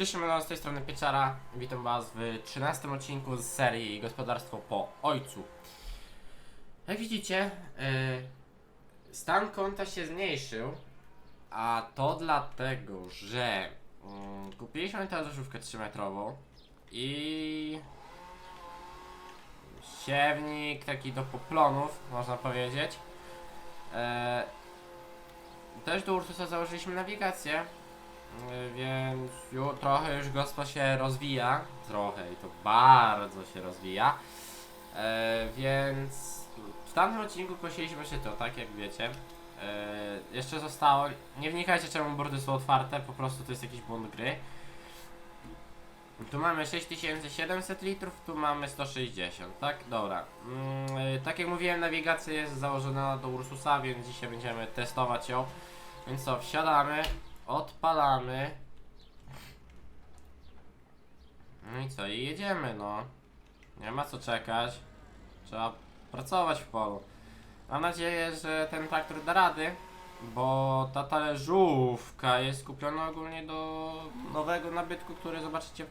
Cześć, z tej strony Pieczara. Witam Was w 13 odcinku z serii Gospodarstwo po Ojcu. Jak widzicie, yy, stan konta się zmniejszył, a to dlatego, że yy, kupiliśmy tę deszówkę 3-metrową i siewnik taki do poplonów, można powiedzieć. E, też do Ursusa założyliśmy nawigację, y, więc ju, trochę już gospo się rozwija. Trochę i to bardzo się rozwija. E, więc w tamtym odcinku kosiliśmy się to, tak jak wiecie. E, jeszcze zostało. Nie wnikajcie czemu bordy są otwarte, po prostu to jest jakiś błąd gry. Tu mamy 6700 litrów, tu mamy 160, tak? Dobra. Mm, y, tak jak mówiłem, nawigacja jest założona do Ursusa, więc dzisiaj będziemy testować ją. Więc co, wsiadamy, odpalamy. No i co, i jedziemy, no. Nie ma co czekać. Trzeba pracować w polu. Mam nadzieję, że ten traktor da rady, bo ta talerzówka jest kupiona ogólnie do nowego nabytku, który zobaczycie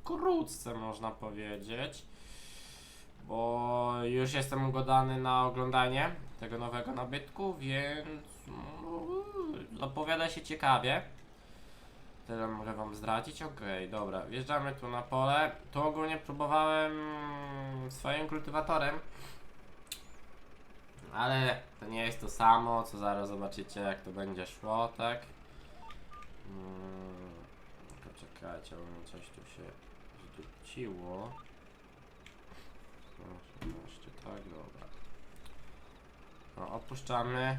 wkrótce, można powiedzieć. Bo już jestem ugodany na oglądanie tego nowego nabytku, więc zapowiada się ciekawie. Tyle mogę wam zdradzić. Okej, dobra, wjeżdżamy tu na pole. Tu ogólnie próbowałem swoim kultywatorem. Ale to nie jest to samo, co zaraz zobaczycie jak to będzie szło, tak? Mm, tylko czekajcie, bo coś tu się. Proszę, Jeszcze tak, dobra. No, opuszczamy.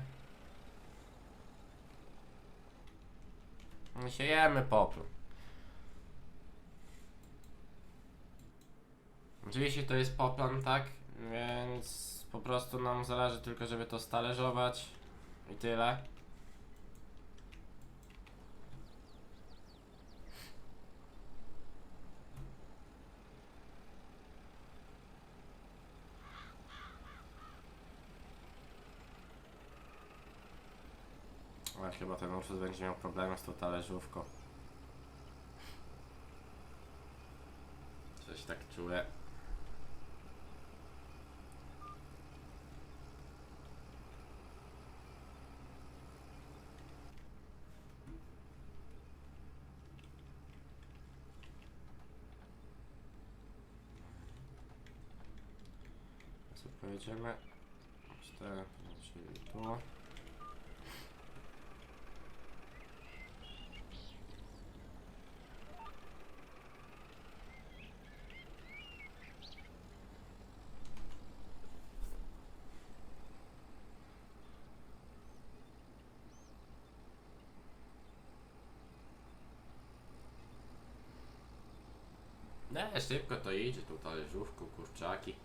Siejemy popór. Oczywiście to jest poplan, tak? Więc po prostu nam zależy tylko, żeby to stalerzować i tyle. Ale chyba ten Ursus będzie miał problemy z tą talerzówką. Coś tak czuję. Co pojedziemy? Cztery, czyli tu. Nie, szybko to idzie, tu talerzówką, kurczaki.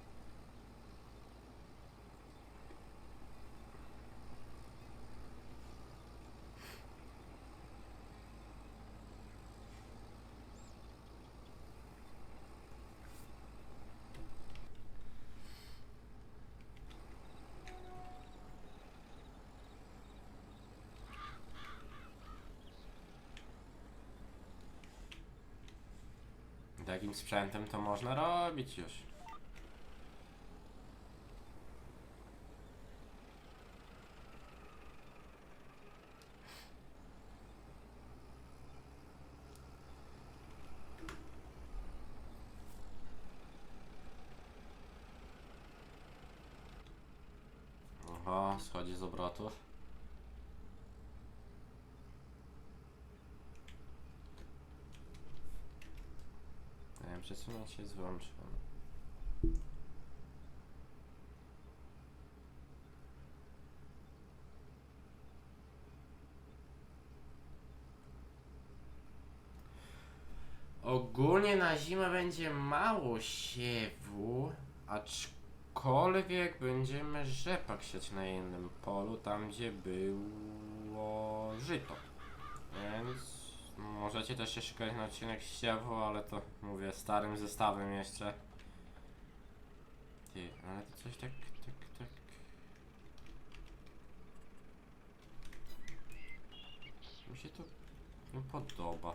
Takim sprzętem to można robić już. Oho, schodzi z obrotów. Wiem, przesunięcie jest wyłączone. Ogólnie na zimę będzie mało siewu, aczkolwiek będziemy rzepak siać na jednym polu, tam gdzie było żyto. Więc Możecie też się szukać na odcinek ściewu, ale to mówię starym zestawem jeszcze. Ty, ale to coś tak, tak, tak. Mi się to nie podoba.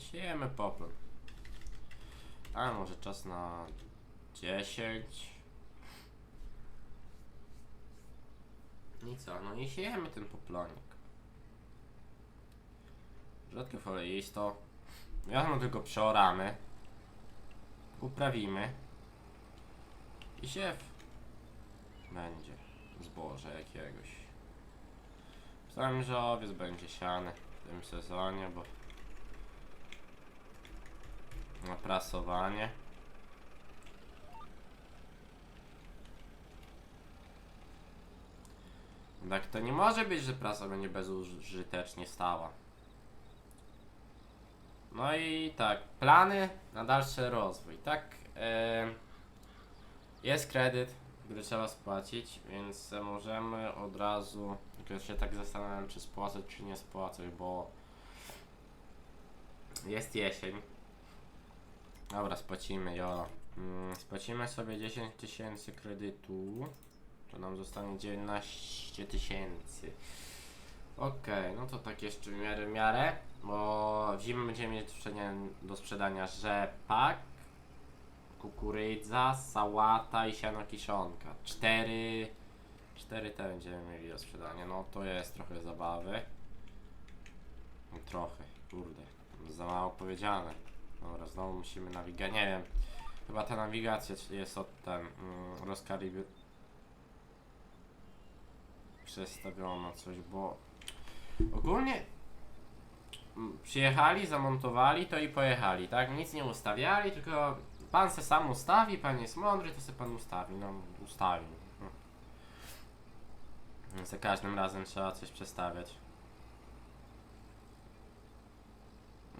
Siejemy poplon. A może czas na 10. I co? No i siejemy ten poplonik. Rzadkie foleisto. Wiadomo, tylko przeoramy. Uprawimy. I siew. Będzie. Zboże jakiegoś. Myślałem, że owiec będzie siany w tym sezonie, bo na prasowanie. Tak to nie może być, że prasa będzie bezużytecznie stała. No i tak, plany na dalszy rozwój. Tak, e, jest kredyt, który trzeba spłacić, więc możemy od razu, tylko się tak zastanawiam, czy spłacać, czy nie spłacać, bo jest jesień. Dobra, spłacimy, jolo. Mm, spłacimy sobie 10 tysięcy kredytu. To nam zostanie 19 tysięcy. Okej, no to tak jeszcze w miarę w miarę, bo w zimę będziemy mieć do sprzedania, do sprzedania rzepak, kukurydza, sałata i siano kiszonka. Cztery, cztery te będziemy mieli do sprzedania, no to jest trochę zabawy. No, trochę, kurde, za mało powiedziane. Dobra, znowu musimy nawigować, nie wiem, chyba ta nawigacja jest od ten, mm, rozkariby przestawiono coś, bo ogólnie mm, przyjechali, zamontowali to i pojechali, tak? Nic nie ustawiali, tylko pan se sam ustawi, pan jest mądry, to se pan ustawi, no ustawił. Więc Za każdym razem trzeba coś przestawiać.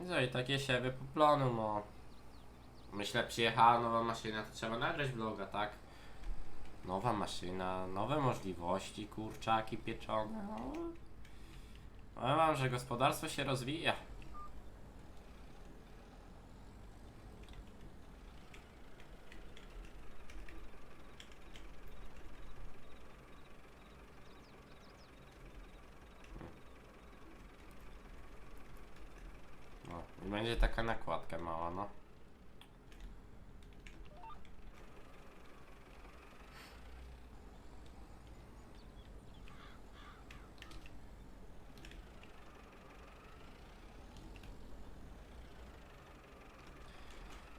Co, i takie siewy poplonu, no. Myślę, przyjechała nowa maszyna, to trzeba nagrać vloga, tak? Nowa maszyna, nowe możliwości, kurczaki pieczone. No. Powiem wam, że gospodarstwo się rozwija. No, i będzie taka nakładka mała, no.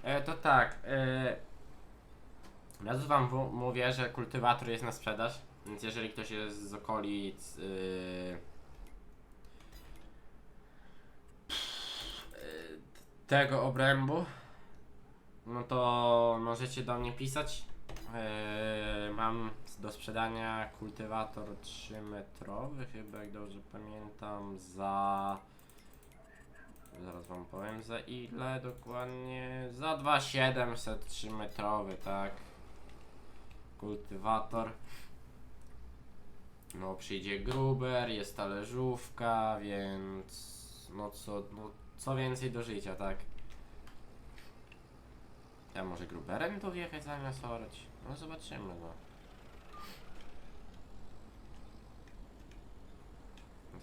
E, to tak. E, już wam mówię, że kultywator jest na sprzedaż, więc jeżeli ktoś jest z okolic. E, tego obrębu, no to możecie do mnie pisać. E, mam do sprzedania kultywator 3 metrowy, chyba jak dobrze pamiętam, za Zaraz wam powiem za ile dokładnie. Za 2700 3 metrowy, tak. Kultywator. No przyjdzie gruber, jest talerzówka, więc no co, no, co więcej do życia, tak. Ja może gruberem tu wjechać zamiast orać? No zobaczymy, no.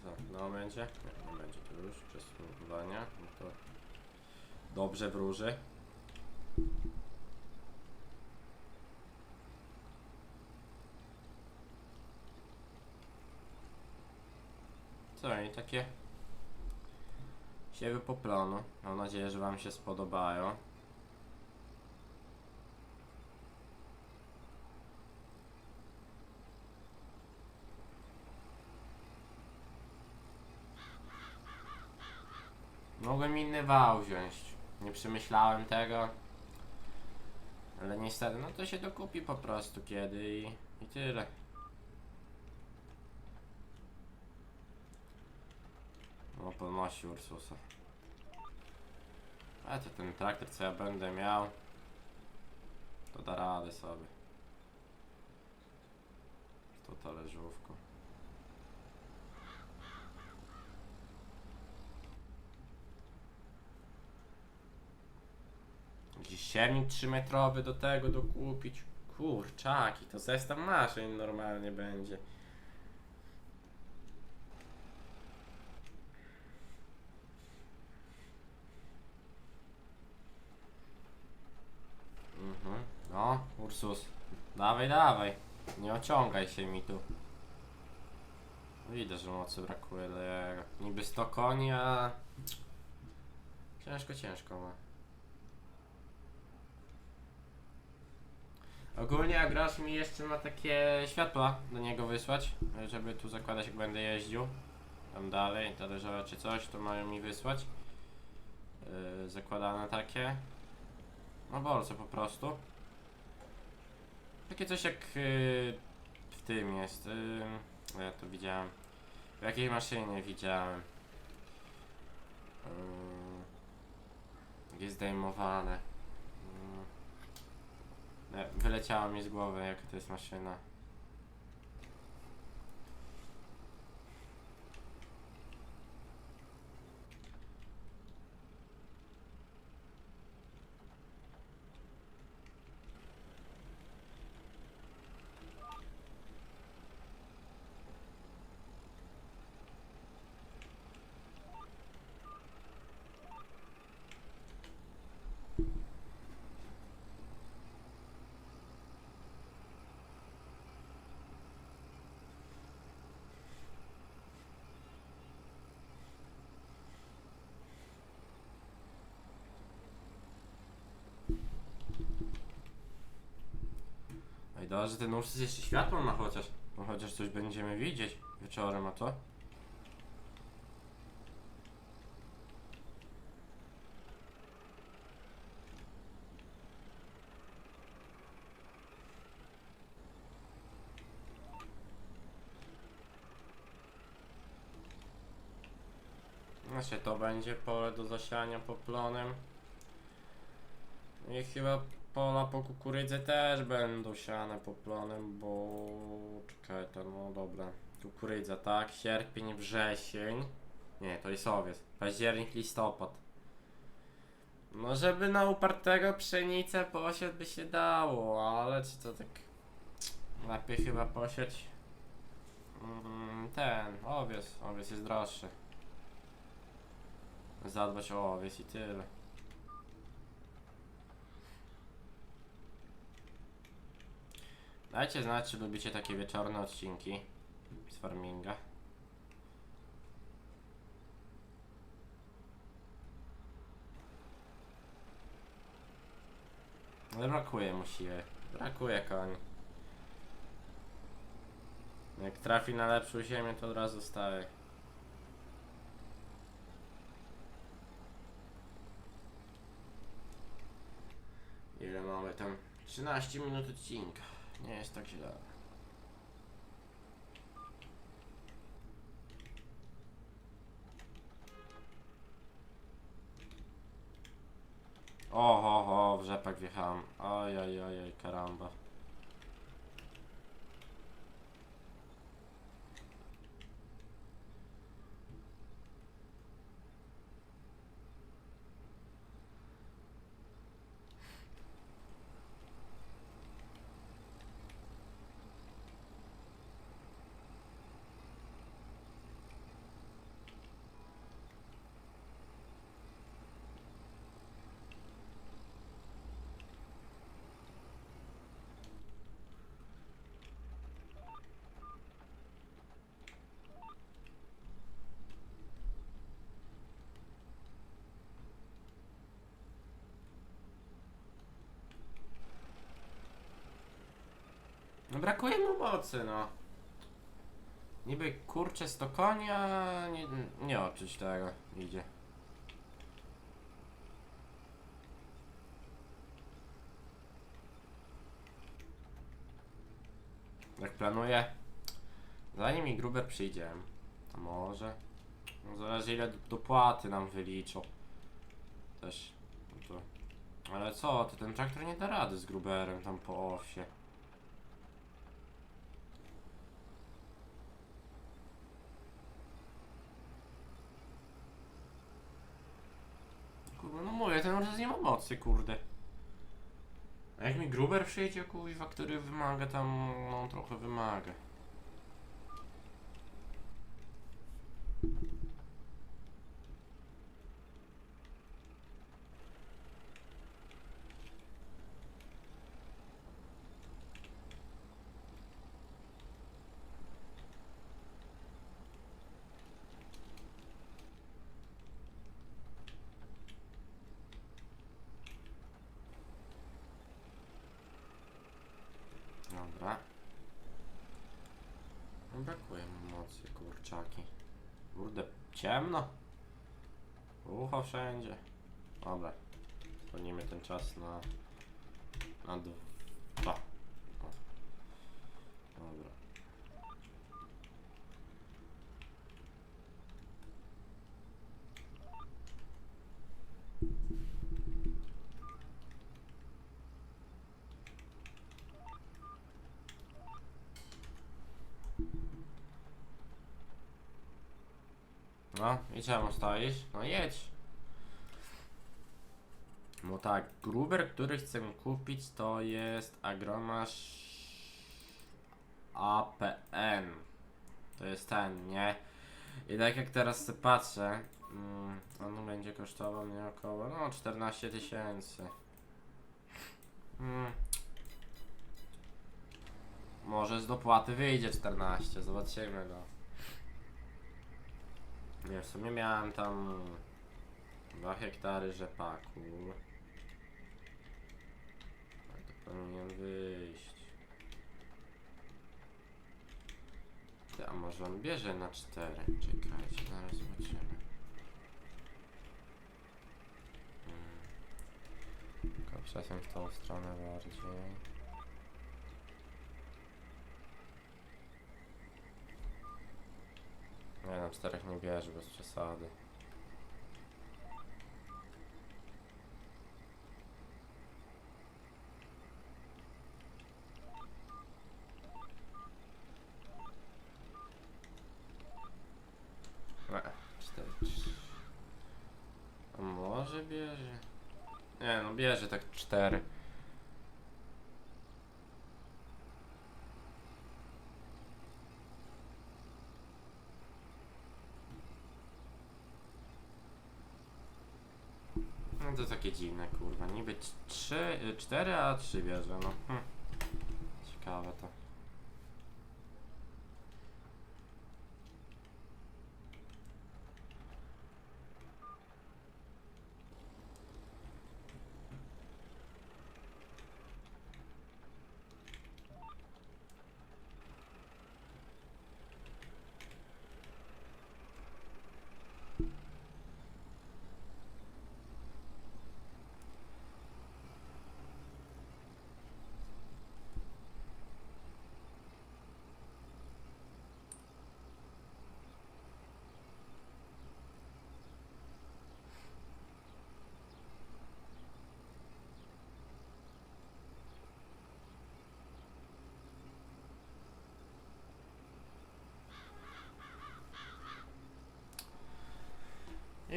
Co, no będzie? Nie, nie będzie to już przesuwania. No to dobrze wróży. Co i takie siewy poplonu. Mam nadzieję, że wam się spodobają. Mogłem inny wał wziąć. Nie przemyślałem tego. Ale niestety, no to się dokupi po prostu kiedy i, i tyle. No podnosi Ursusa. A to ten traktor co ja będę miał To da radę sobie To talerzówką ciemnik 3-metrowy do tego dokupić. Kurczaki, to zestaw maszyn normalnie będzie. Mhm. No, Ursus, dawaj, dawaj. Nie ociągaj się mi tu. Widać, że mocy brakuje. Niby 100 koni, a... Ciężko, ciężko ma. Ogólnie jak grasz mi jeszcze ma takie światła do niego wysłać, żeby tu zakładać jak będę jeździł. Tam dalej, talerzowe czy coś, to mają mi wysłać. Yy, zakładane takie. No bolce po prostu. Takie coś jak yy, w tym jest. Yy, ja to widziałem. W jakiej maszynie widziałem. Yy, jest zdejmowane. Nie, wyleciało mi z głowy jaka to jest maszyna. Dobrze, że ten Ursus jeszcze światło ma chociaż. No chociaż coś będziemy widzieć wieczorem, a to? Właśnie to będzie pole do zasiania poplonem. I chyba pola po kukurydzy też będą siane poplonem, bo... Czekaj, to no dobra. Kukurydza, tak? Sierpień, wrzesień. Nie, to jest owiec. Październik, listopad. No żeby na upartego pszenicę posiać by się dało, ale czy to tak... Lepiej chyba posiać... Mm, ten, owiec. Owiec jest droższy. Zadbać o owiec i tyle. Dajcie znać, czy lubicie takie wieczorne odcinki z farminga. Ale brakuje mu siły. Brakuje koni. Jak trafi na lepszą ziemię, to od razu staje. Ile mamy tam? 13 minut odcinka. Nie jest tak źle. Oho, ho, w rzepak wjechałem. Oj, oj, oj, oj, karamba. No brakuje mu mocy, no. Niby kurczę 100 konia, nie, nie odczuć tego idzie. Jak planuję, zanim mi Gruber przyjdzie, to może, no zależy ile dopłaty nam wyliczą. Też, no to, ale co, ty ten traktor nie da rady z Gruberem tam po osie. Kurwa, no Ursus nie ma mocy, kurde. A jak mi Gruber przyjdzie, kuźwa, który wymaga tam, no trochę wymaga. No Brakuje mu mocy, kurczaki. Kurde, ciemno. Ucho wszędzie. Dobra. Zwolnimy ten czas na... Na dwa. O. Dobra. No i czemu stoisz? No jedź. No tak, gruber, który chcę kupić to jest agromasz APN. To jest ten, nie? I tak jak teraz patrzę, mm, on będzie kosztował mnie około, no 14 tysięcy. Mm. Może z dopłaty wyjdzie 14, zobaczymy no. Nie, w sumie miałem tam 2 hektary rzepaku. Ale to powinien wyjść. A może on bierze na 4? Czekajcie, zaraz zobaczymy. Hmm. Tylko przesuń w tą stronę bardziej. Nie no, czterech nie bierze, bez przesady. E, cztery. Może bierze? Nie no, bierze tak cztery. 3, 4, y, a 3 bierze, no. Hm. Ciekawe to.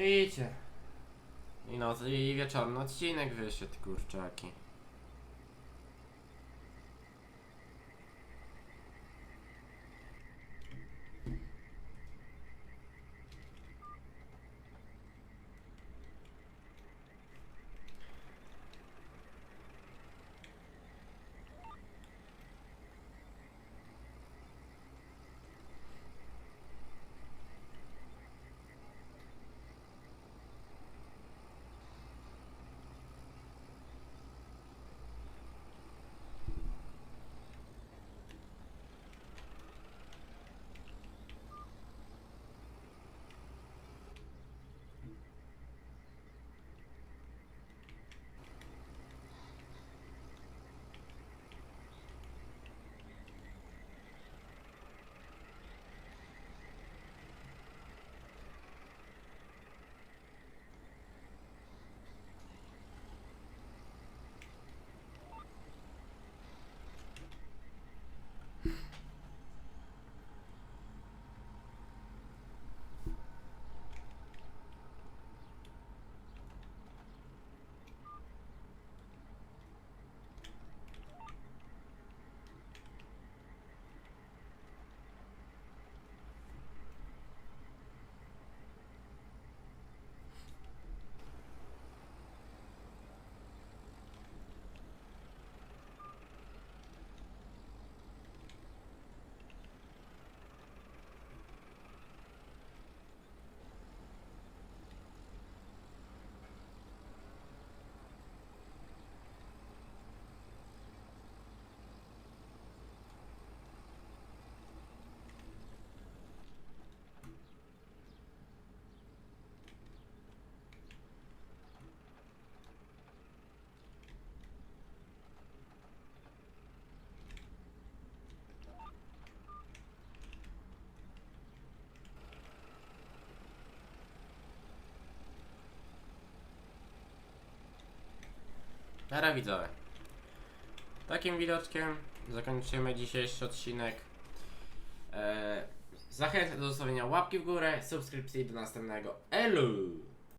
Idźcie. I noc, i wieczorny odcinek wyszedł, kurczaki. Dobra widzowie. Takim widoczkiem zakończymy dzisiejszy odcinek. Eee, zachęcam do zostawienia łapki w górę, subskrypcji do następnego. Elu!